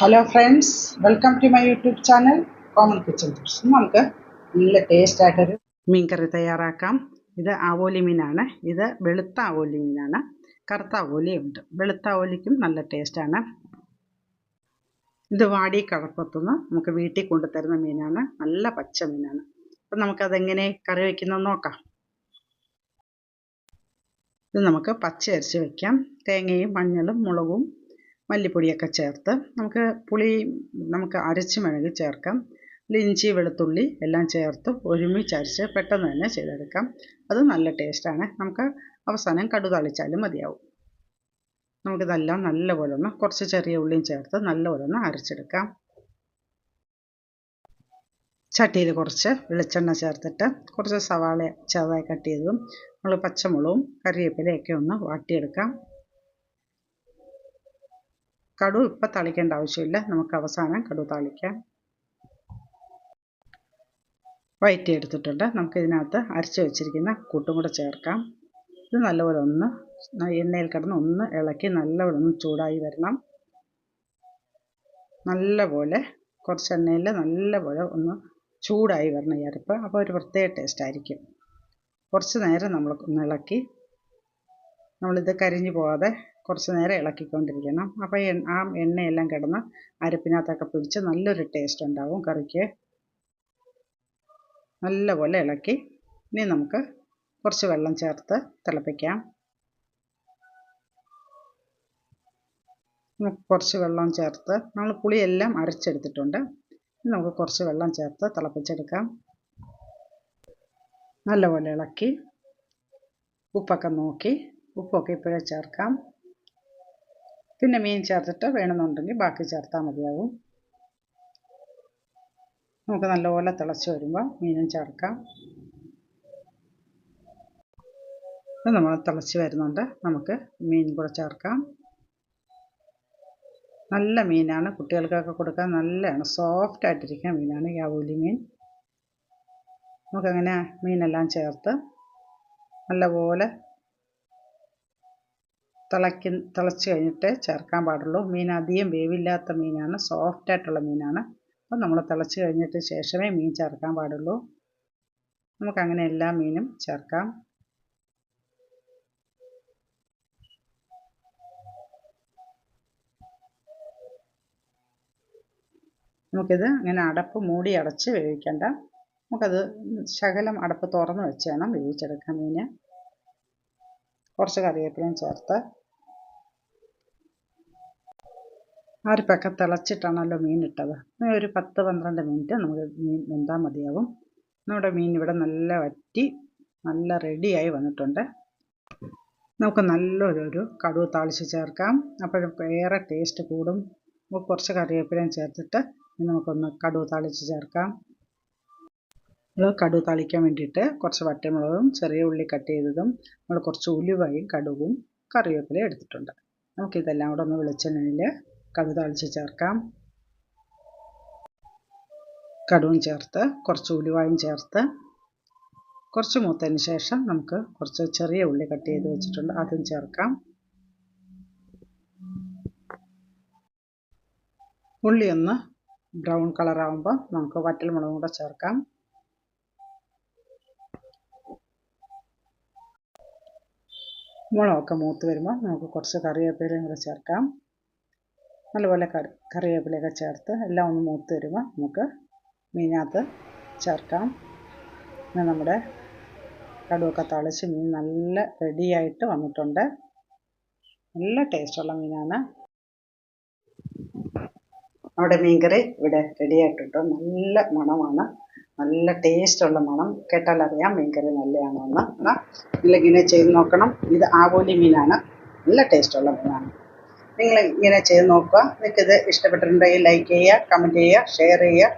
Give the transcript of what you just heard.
Hello friends welcome to my YouTube channel common kitchen tips നമുക്ക് നല്ല taste ആയിട്ടൊരു മീൻ കറി തയ്യാറാക്കാം. ഇത് ആവോലി മീനാണ്. ഇത് വെളുത്ത ആവോലി മീനാണ്. കറുത്ത ആവോലിയുണ്ട് വെളുത്ത ആവോലിക്കും നല്ല ടേസ്റ്റാണ് ഇത് വാടി കടപ്പത്തുനിന്ന് നമുക്ക് വീട്ടിൽ കൊണ്ടുതരുന്ന മീനാണ്. നല്ല പച്ച മീനാണ്. അപ്പം നമുക്കതെങ്ങനെ കറി വയ്ക്കുന്നത് നോക്കാം. ഇത് നമുക്ക് പച്ച അരച്ച് വയ്ക്കാം തേങ്ങയും മഞ്ഞളും മുളകും മല്ലിപ്പൊടിയൊക്കെ ചേർത്ത് നമുക്ക് പുളി നമുക്ക് അരച്ച് വേണമെങ്കിൽ ചേർക്കാം. ഇഞ്ചി വെളുത്തുള്ളി എല്ലാം ചേർത്ത് ഒരുമിച്ച് അരച്ച് പെട്ടെന്ന് തന്നെ ചെയ്തെടുക്കാം. അത് നല്ല ടേസ്റ്റാണ് നമുക്ക് അവസാനം കടു തളിച്ചാലും മതിയാവും. നമുക്കിതെല്ലാം നല്ലപോലെ ഒന്ന് കുറച്ച് ചെറിയ ഉള്ളിയും ചേർത്ത് നല്ലപോലെ ഒന്ന് അരച്ചെടുക്കാം. ചട്ടിയിൽ കുറച്ച് വെളിച്ചെണ്ണ ചേർത്തിട്ട് കുറച്ച് സവാള ചെറുതായി കട്ട് ചെയ്തതും നമ്മൾ പച്ചമുളകും കറിവേപ്പിലയൊക്കെ ഒന്ന് വാട്ടിയെടുക്കാം. കടു ഇപ്പം തളിക്കേണ്ട ആവശ്യമില്ല. നമുക്ക് അവസാനം കടു തളിക്കാം. വയറ്റി എടുത്തിട്ടുണ്ട്. നമുക്ക് ഇതിനകത്ത് അരച്ച് വെച്ചിരിക്കുന്ന കൂട്ടും കൂടെ ചേർക്കാം. ഇത് നല്ലപോലെ ഒന്ന് എണ്ണയിൽ കിടന്ന് ഒന്ന് ഇളക്കി നല്ലപോലെ ഒന്ന് ചൂടായി വരണം. നല്ലപോലെ കുറച്ച് എണ്ണയിൽ നല്ലപോലെ ഒന്ന് ചൂടായി വരണം ഈ അരപ്പ്. അപ്പോൾ ഒരു പ്രത്യേക ടേസ്റ്റ് ആയിരിക്കും. കുറച്ച് നേരം നമ്മൾ ഒന്ന് ഇളക്കി. നമ്മളിത് കരിഞ്ഞു പോകാതെ കുറച്ച് നേരം ഇളക്കിക്കൊണ്ടിരിക്കണം. അപ്പോൾ ആ എണ്ണയെല്ലാം കിടന്ന് അരപ്പിനകത്തൊക്കെ പിടിച്ച് നല്ലൊരു ടേസ്റ്റ് ഉണ്ടാവും കറിക്ക്. നല്ലപോലെ ഇളക്കി ഇനി നമുക്ക് കുറച്ച് വെള്ളം ചേർത്ത് തിളപ്പിക്കാം. കുറച്ച് വെള്ളം ചേർത്ത് നമ്മൾ പുളിയെല്ലാം അരച്ചെടുത്തിട്ടുണ്ട്. നമുക്ക് കുറച്ച് വെള്ളം ചേർത്ത് തിളപ്പിച്ചെടുക്കാം. നല്ലപോലെ ഇളക്കി ഉപ്പൊക്കെ നോക്കി ഉപ്പൊക്കെ ഇപ്പോഴേ ചേർക്കാം. പിന്നെ മീൻ ചേർത്തിട്ട് വേണമെന്നുണ്ടെങ്കിൽ ബാക്കി ചേർത്താൽ മതിയാവും. നമുക്ക് നല്ലപോലെ തിളച്ച് വരുമ്പോൾ മീനും ചേർക്കാം നമ്മൾ തിളച്ച് വരുന്നുണ്ട്. നമുക്ക് മീൻ കൂടെ ചേർക്കാം നല്ല മീനാണ്. കുട്ടികൾക്കൊക്കെ കൊടുക്കാൻ നല്ലതാണ്. സോഫ്റ്റ് ആയിട്ടിരിക്കുന്ന മീനാണ് യാവൂലി മീൻ. നമുക്കങ്ങനെ മീനെല്ലാം ചേർത്ത് നല്ലപോലെ തിളയ്ക്ക് തിളച്ച് കഴിഞ്ഞിട്ട് ചേർക്കാൻ പാടുള്ളൂ. മീൻ അധികം വേവില്ലാത്ത മീനാണ് സോഫ്റ്റ് ആയിട്ടുള്ള മീനാണ്. അപ്പം നമ്മൾ തിളച്ച് കഴിഞ്ഞിട്ട് ശേഷമേ മീൻ ചേർക്കാൻ പാടുള്ളൂ. നമുക്കങ്ങനെ എല്ലാ മീനും ചേർക്കാം. നമുക്കിത് അങ്ങനെ അടപ്പ് മൂടി അടച്ച് വേവിക്കേണ്ട. നമുക്കത് ശകലം അടപ്പ് തുറന്ന് വെച്ച് വേണം വേവിച്ചെടുക്കാൻ മീൻ കുറച്ച് കറിവേപ്പിലയും ചേർത്ത് അരിപ്പൊക്കെ തിളച്ചിട്ടാണല്ലോ മീൻ ഇട്ടത്. ഒരു പത്ത് പന്ത്രണ്ട് മിനിറ്റ് നമുക്ക് മീൻ വെന്താൽ മതിയാവും. നമ്മുടെ മീൻ ഇവിടെ നല്ല വറ്റി നല്ല റെഡിയായി വന്നിട്ടുണ്ട്. നമുക്ക് നല്ലൊരു കടുവ് താളിച്ച് ചേർക്കാം. അപ്പോഴും ഏറെ ടേസ്റ്റ് കൂടും. കുറച്ച് കറിവേപ്പിലയും ചേർത്തിട്ട് നമുക്കൊന്ന് കടുവ് താളിച്ച് ചേർക്കാം. നമ്മൾ കടുവ് താളിക്കാൻ വേണ്ടിയിട്ട് കുറച്ച് വറ്റമുളകും ചെറിയ ഉള്ളി കട്ട് ചെയ്തതും നമ്മൾ കുറച്ച് ഉലുവയും കടുവും കറിവേപ്പിലയും എടുത്തിട്ടുണ്ട്. നമുക്കിതെല്ലാം കൂടെ ഒന്ന് വെളിച്ചെണ്ണയിൽ കടുവ് താളിച്ച് ചേർക്കാം. കടുവും ചേർത്ത് കുറച്ച് ഉലുവായും ചേർത്ത് കുറച്ച് മൂത്തതിന് ശേഷം നമുക്ക് കുറച്ച് ചെറിയ ഉള്ളി കട്ട് ചെയ്ത് വെച്ചിട്ടുണ്ട്. അതും ചേർക്കാം. ഉള്ളി ഒന്ന് ബ്രൗൺ കളറാകുമ്പോൾ നമുക്ക് വറ്റൽ മുളകും കൂടെ ചേർക്കാം. മുളകൊക്കെ മൂത്ത് വരുമ്പോൾ നമുക്ക് കുറച്ച് കറിവേപ്പിലയും കൂടെ ചേർക്കാം. നല്ലപോലെ കറി കറിവേപ്പിലയൊക്കെ ചേർത്ത് എല്ലാം ഒന്ന് മൂത്ത് വരുമ്പോൾ നമുക്ക് മീനകത്ത് ചേർക്കാം. പിന്നെ നമ്മുടെ കടുവൊക്കെ തളിച്ച് മീൻ നല്ല റെഡിയായിട്ട് വന്നിട്ടുണ്ട്. നല്ല ടേസ്റ്റുള്ള മീനാണ്. നമ്മുടെ മീൻകറി ഇവിടെ റെഡിയായിട്ടുണ്ട്. നല്ല മണമാണ്. നല്ല ടേസ്റ്റുള്ള മണം. കേട്ടാൽ അറിയാം മീൻകറി നല്ലതാണോ എന്ന് നിങ്ങൾ ഇങ്ങനെ ചെയ്ത് നോക്കണം. ഇത് ആവോലി മീനാണ്. നല്ല ടേസ്റ്റുള്ള മീനാണ്. നിങ്ങൾ ഇങ്ങനെ ചെയ്ത് നോക്കുക. നിങ്ങൾക്ക് ഇത് ഇഷ്ടപ്പെട്ടിട്ടുണ്ടെങ്കിൽ ലൈക്ക് ചെയ്യുക കമന്റ് ചെയ്യുക ഷെയർ ചെയ്യുക